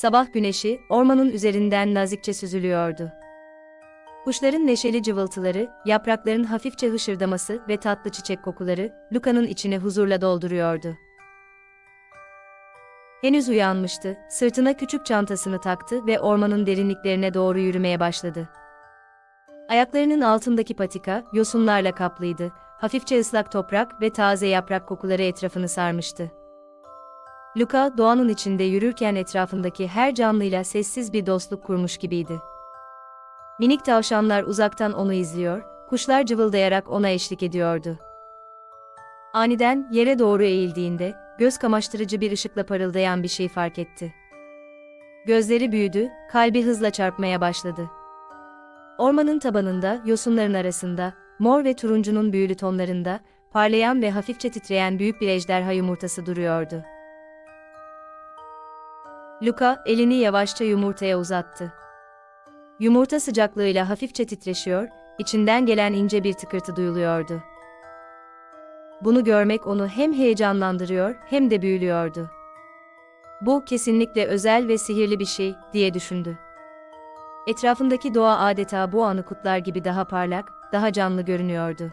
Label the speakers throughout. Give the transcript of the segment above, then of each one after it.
Speaker 1: Sabah güneşi ormanın üzerinden nazikçe süzülüyordu. Kuşların neşeli cıvıltıları, yaprakların hafifçe hışırdaması ve tatlı çiçek kokuları Luka'nın içini huzurla dolduruyordu. Henüz uyanmıştı, sırtına küçük çantasını taktı ve ormanın derinliklerine doğru yürümeye başladı. Ayaklarının altındaki patika, yosunlarla kaplıydı, hafifçe ıslak toprak ve taze yaprak kokuları etrafını sarmıştı. Luka, doğanın içinde yürürken etrafındaki her canlıyla sessiz bir dostluk kurmuş gibiydi. Minik tavşanlar uzaktan onu izliyor, kuşlar cıvıldayarak ona eşlik ediyordu. Aniden yere doğru eğildiğinde, göz kamaştırıcı bir ışıkla parıldayan bir şey fark etti. Gözleri büyüdü, kalbi hızla çarpmaya başladı. Ormanın tabanında, yosunların arasında, mor ve turuncunun büyülü tonlarında, parlayan ve hafifçe titreyen büyük bir ejderha yumurtası duruyordu. Luka, elini yavaşça yumurtaya uzattı. Yumurta sıcaklığıyla hafifçe titreşiyor, içinden gelen ince bir tıkırtı duyuluyordu. Bunu görmek onu hem heyecanlandırıyor hem de büyülüyordu. Bu kesinlikle özel ve sihirli bir şey, diye düşündü. Etrafındaki doğa adeta bu anı kutlar gibi daha parlak, daha canlı görünüyordu.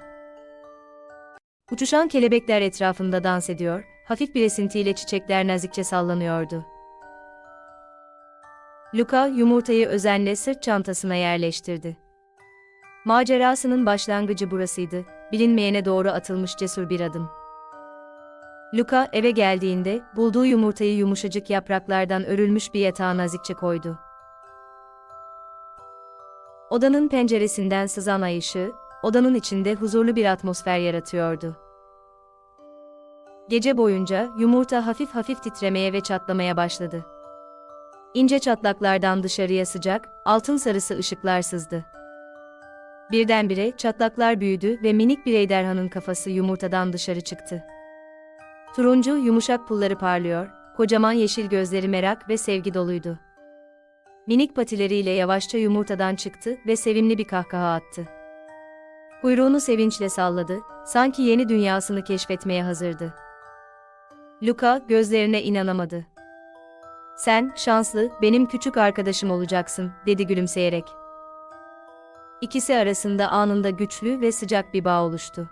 Speaker 1: Uçuşan kelebekler etrafında dans ediyor, hafif bir esintiyle çiçekler nazikçe sallanıyordu. Luka yumurtayı özenle sırt çantasına yerleştirdi. Macerasının başlangıcı burasıydı, bilinmeyene doğru atılmış cesur bir adım. Luka eve geldiğinde bulduğu yumurtayı yumuşacık yapraklardan örülmüş bir yatağa nazikçe koydu. Odanın penceresinden sızan ay ışığı, odanın içinde huzurlu bir atmosfer yaratıyordu. Gece boyunca yumurta hafif hafif titremeye ve çatlamaya başladı. İnce çatlaklardan dışarıya sıcak, altın sarısı ışıklar sızdı. Birdenbire çatlaklar büyüdü ve minik bir ejderhanın kafası yumurtadan dışarı çıktı. Turuncu yumuşak pulları parlıyor, kocaman yeşil gözleri merak ve sevgi doluydu. Minik patileriyle yavaşça yumurtadan çıktı ve sevimli bir kahkaha attı. Kuyruğunu sevinçle salladı, sanki yeni dünyasını keşfetmeye hazırdı. Luka gözlerine inanamadı. Sen, şanslı, benim küçük arkadaşım olacaksın, dedi gülümseyerek. İkisi arasında anında güçlü ve sıcak bir bağ oluştu.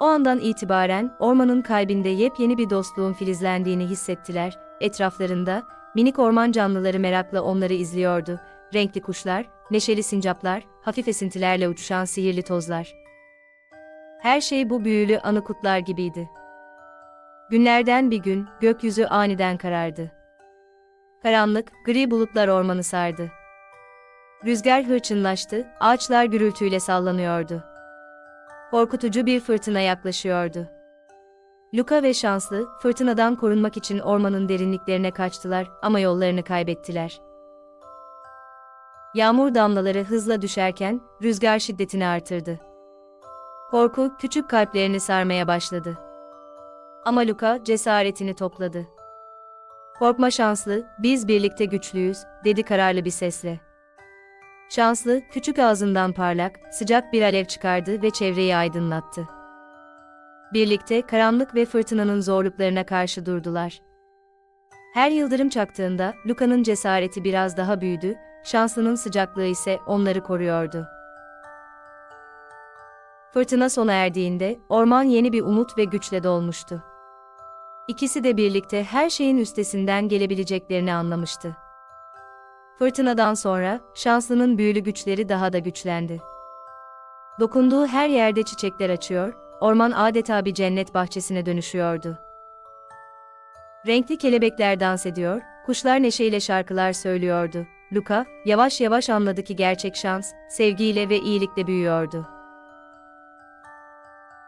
Speaker 1: O andan itibaren ormanın kalbinde yepyeni bir dostluğun filizlendiğini hissettiler, etraflarında, minik orman canlıları merakla onları izliyordu, renkli kuşlar, neşeli sincaplar, hafif esintilerle uçuşan sihirli tozlar. Her şey bu büyülü anı kutlar gibiydi. Günlerden bir gün, gökyüzü aniden karardı. Karanlık, gri bulutlar ormanı sardı. Rüzgar hırçınlaştı, ağaçlar gürültüyle sallanıyordu. Korkutucu bir fırtına yaklaşıyordu. Luka ve Şanslı, fırtınadan korunmak için ormanın derinliklerine kaçtılar ama yollarını kaybettiler. Yağmur damlaları hızla düşerken, rüzgar şiddetini artırdı. Korku, küçük kalplerini sarmaya başladı. Ama Luka cesaretini topladı. Korkma şanslı, biz birlikte güçlüyüz, dedi kararlı bir sesle. Şanslı, küçük ağzından parlak, sıcak bir alev çıkardı ve çevreyi aydınlattı. Birlikte karanlık ve fırtınanın zorluklarına karşı durdular. Her yıldırım çaktığında Luka'nın cesareti biraz daha büyüdü, şanslının sıcaklığı ise onları koruyordu. Fırtına sona erdiğinde orman yeni bir umut ve güçle dolmuştu. İkisi de birlikte her şeyin üstesinden gelebileceklerini anlamıştı. Fırtınadan sonra şanslının büyülü güçleri daha da güçlendi. Dokunduğu her yerde çiçekler açıyor, orman adeta bir cennet bahçesine dönüşüyordu. Renkli kelebekler dans ediyor, kuşlar neşeyle şarkılar söylüyordu. Luka, yavaş yavaş anladı ki gerçek şans, sevgiyle ve iyilikle büyüyordu.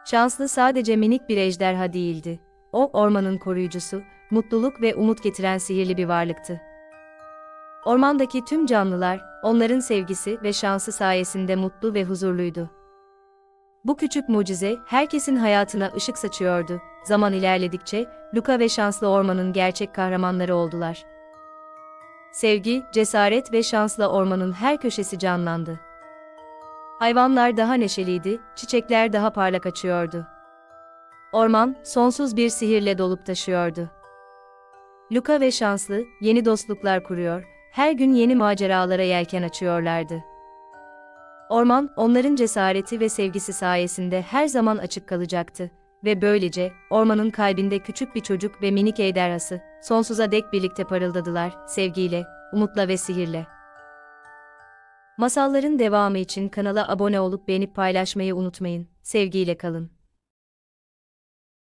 Speaker 1: Şanslı sadece minik bir ejderha değildi. O, ormanın koruyucusu, mutluluk ve umut getiren sihirli bir varlıktı. Ormandaki tüm canlılar, onların sevgisi ve şansı sayesinde mutlu ve huzurluydu. Bu küçük mucize, herkesin hayatına ışık saçıyordu. Zaman ilerledikçe, Luka ve şanslı ormanın gerçek kahramanları oldular. Sevgi, cesaret ve şansla ormanın her köşesi canlandı. Hayvanlar daha neşeliydi, çiçekler daha parlak açıyordu. Orman, sonsuz bir sihirle dolup taşıyordu. Luka ve Şanslı, yeni dostluklar kuruyor, her gün yeni maceralara yelken açıyorlardı. Orman, onların cesareti ve sevgisi sayesinde her zaman açık kalacaktı ve böylece ormanın kalbinde küçük bir çocuk ve minik ejderhası sonsuza dek birlikte parıldadılar, sevgiyle, umutla ve sihirle. Masalların devamı için kanala abone olup beğenip paylaşmayı unutmayın. Sevgiyle kalın.